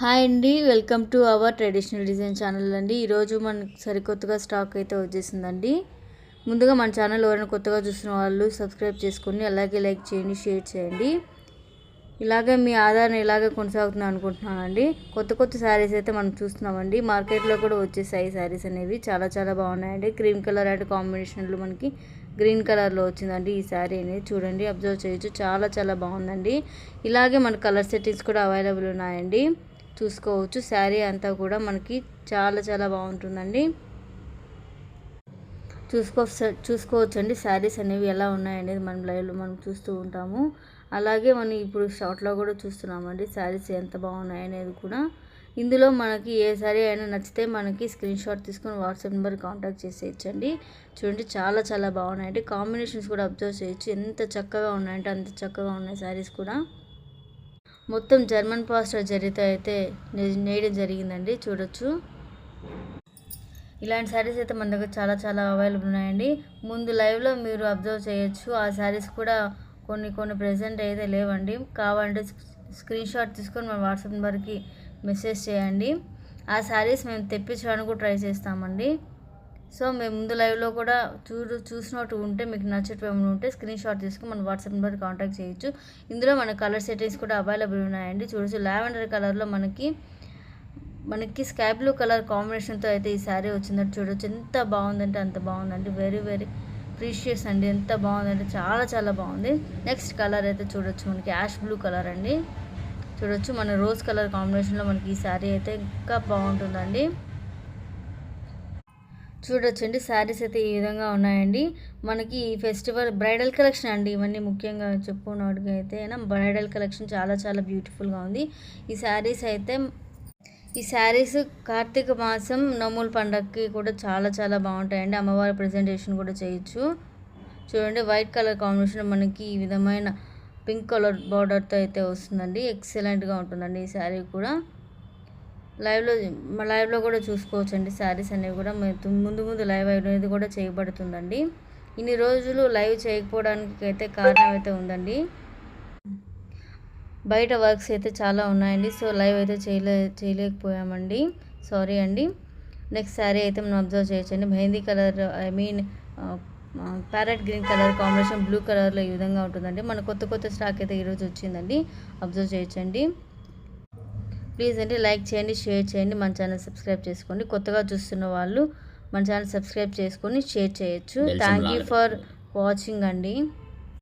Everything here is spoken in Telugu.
హాయ్ అండి welcome to our traditional design channel అండి. ఈరోజు మనకి సరికొత్తగా స్టాక్ అయితే వచ్చేసిందండి. ముందుగా మన ఛానల్ ఎవరైనా కొత్తగా చూసిన వాళ్ళు సబ్స్క్రైబ్ చేసుకొని అలాగే లైక్ చేయండి షేర్ చేయండి. ఇలాగే మీ ఆధారం ఇలాగే కొనసాగుతుంది అనుకుంటున్నానండి కొత్త కొత్త శారీస్ అయితే మనం చూస్తున్నామండి. మార్కెట్లో కూడా వచ్చేసాయి శారీస్ అనేవి. చాలా చాలా బాగున్నాయండి. క్రీమ్ కలర్ అండ్ కాంబినేషన్లో మనకి గ్రీన్ కలర్లో వచ్చిందండి ఈ శారీ అనేది. చూడండి అబ్జర్వ్ చేయొచ్చు. చాలా చాలా బాగుందండి. ఇలాగే మన కలర్ సెట్టింగ్స్ కూడా అవైలబుల్ ఉన్నాయండి. చూసుకోవచ్చు. శారీ అంతా కూడా మనకి చాలా చాలా బాగుంటుందండి. చూసుకో చూసుకోవచ్చు అండి శారీస్ అనేవి ఎలా ఉన్నాయనేది మనం లైవ్లో మనం చూస్తూ ఉంటాము. అలాగే మనం ఇప్పుడు షార్ట్లో కూడా చూస్తున్నామండి. శారీస్ ఎంత బాగున్నాయి అనేది కూడా. ఇందులో మనకి ఏ శారీ అయినా నచ్చితే మనకి స్క్రీన్ షాట్ తీసుకొని వాట్సాప్ నెంబర్ కాంటాక్ట్ చేసేయచ్చండి. చూడండి చాలా చాలా బాగున్నాయండి. కాంబినేషన్స్ కూడా అబ్జర్వ్ చేయొచ్చు. ఎంత చక్కగా ఉన్నాయంటే అంత చక్కగా ఉన్నాయి శారీస్ కూడా. మొత్తం జర్మన్ పాస్టర్ జరితో అయితే నేయడం జరిగిందండి చూడొచ్చు. ఇలాంటి శారీస్ అయితే మన దగ్గర చాలా చాలా అవైలబుల్ ఉన్నాయండి. ముందు లైవ్లో మీరు అబ్జర్వ్ చేయొచ్చు. ఆ శారీస్ కూడా కొన్ని కొన్ని ప్రజెంట్ అయితే లేవండి. కావాలంటే స్క్రీన్ షాట్ తీసుకొని మన వాట్సాప్ నెంబర్కి మెసేజ్ చేయండి. ఆ శారీస్ మేము తెప్పించడానికి కూడా ట్రై చేస్తామండి. సో మేము ముందు లైవ్లో కూడా చూడు చూసినట్టు ఉంటే మీకు నచ్చేటప్పుడు ఉంటే స్క్రీన్ షాట్ తీసుకుని మన వాట్సాప్ నెంబర్ కాంటాక్ట్ చేయొచ్చు. ఇందులో మన కలర్ సెట్టింగ్స్ కూడా అవైలబుల్ ఉన్నాయండి. చూడొచ్చు లావెండర్ కలర్లో మనకి మనకి స్కై బ్లూ కలర్ కాంబినేషన్తో అయితే ఈ శారీ వచ్చిందంటే చూడొచ్చు ఎంత బాగుందంటే అంత బాగుందండి. వెరీ వెరీ ప్రీషియస్ అండి. ఎంత బాగుందంటే చాలా చాలా బాగుంది. నెక్స్ట్ కలర్ అయితే చూడొచ్చు మనకి. యాష్ బ్లూ కలర్ అండి. చూడొచ్చు మన రోజ్ కలర్ కాంబినేషన్లో మనకి ఈ శారీ అయితే ఇంకా బాగుంటుందండి. చూడొచ్చండి శారీస్ అయితే ఈ విధంగా ఉన్నాయండి. మనకి ఈ ఫెస్టివల్ బ్రైడల్ కలెక్షన్ అండి ఇవన్నీ ముఖ్యంగా చెప్పుకున్నట్టుగా అయితే బ్రైడల్ కలెక్షన్ చాలా చాలా బ్యూటిఫుల్గా ఉంది. ఈ శారీస్ అయితే ఈ శారీస్ కార్తీక మాసం నోముల పండగకి కూడా చాలా చాలా బాగుంటాయండి. అమ్మవారి ప్రజెంటేషన్ కూడా చేయొచ్చు. చూడండి వైట్ కలర్ కాంబినేషన్ మనకి ఈ విధమైన పింక్ కలర్ బార్డర్తో అయితే వస్తుందండి. ఎక్సలెంట్గా ఉంటుందండి ఈ శారీ కూడా. లైవ్లో లైవ్లో కూడా చూసుకోవచ్చండి. శారీస్ అనేవి కూడా ముందు ముందు లైవ్ అనేది కూడా చేయబడుతుందండి. ఇన్ని రోజులు లైవ్ చేయకపోవడానికి అయితే కారణం అయితే ఉందండి. బయట వర్క్స్ అయితే చాలా ఉన్నాయండి. సో లైవ్ అయితే చేయలే చేయలేకపోయామండి. సారీ అండి. నెక్స్ట్ శారీ అయితే మనం అబ్జర్వ్ చేయొచ్చండి. Mehndi colour I mean parrot green colour combination blue కలర్లో ఈ విధంగా ఉంటుందండి. మన కొత్త కొత్త స్టాక్ అయితే ఈరోజు వచ్చిందండి. అబ్జర్వ్ చేయొచ్చండి. ప్లీజ్ అండి లైక్ చేయండి షేర్ చేయండి మన ఛానల్ సబ్స్క్రైబ్ చేసుకోండి. కొత్తగా చూస్తున్న వాళ్ళు మన ఛానల్ సబ్స్క్రైబ్ చేసుకొని షేర్ చేయొచ్చు. థ్యాంక్ యూ ఫర్ వాచింగ్ అండి.